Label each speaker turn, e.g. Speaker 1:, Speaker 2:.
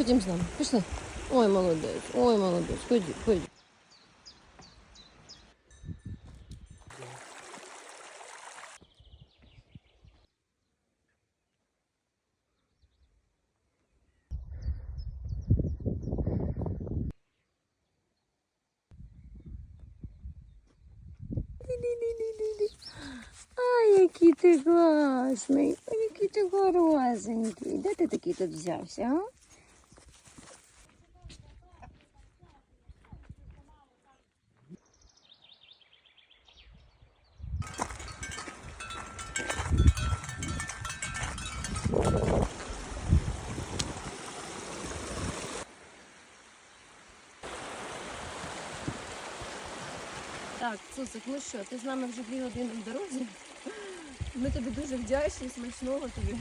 Speaker 1: ходім з нами. Пішли. Ой, молодець, ой, молодець. Ході, ході. Ді-ді-ді-ді-ді. Ай, який ти класний, ой, який ти хорошенький. Де ти такий тут взявся, а? Так, Цусик, ну що, ти з нами вже дві години в дорозі. Ми тобі дуже вдячні, смачного тобі.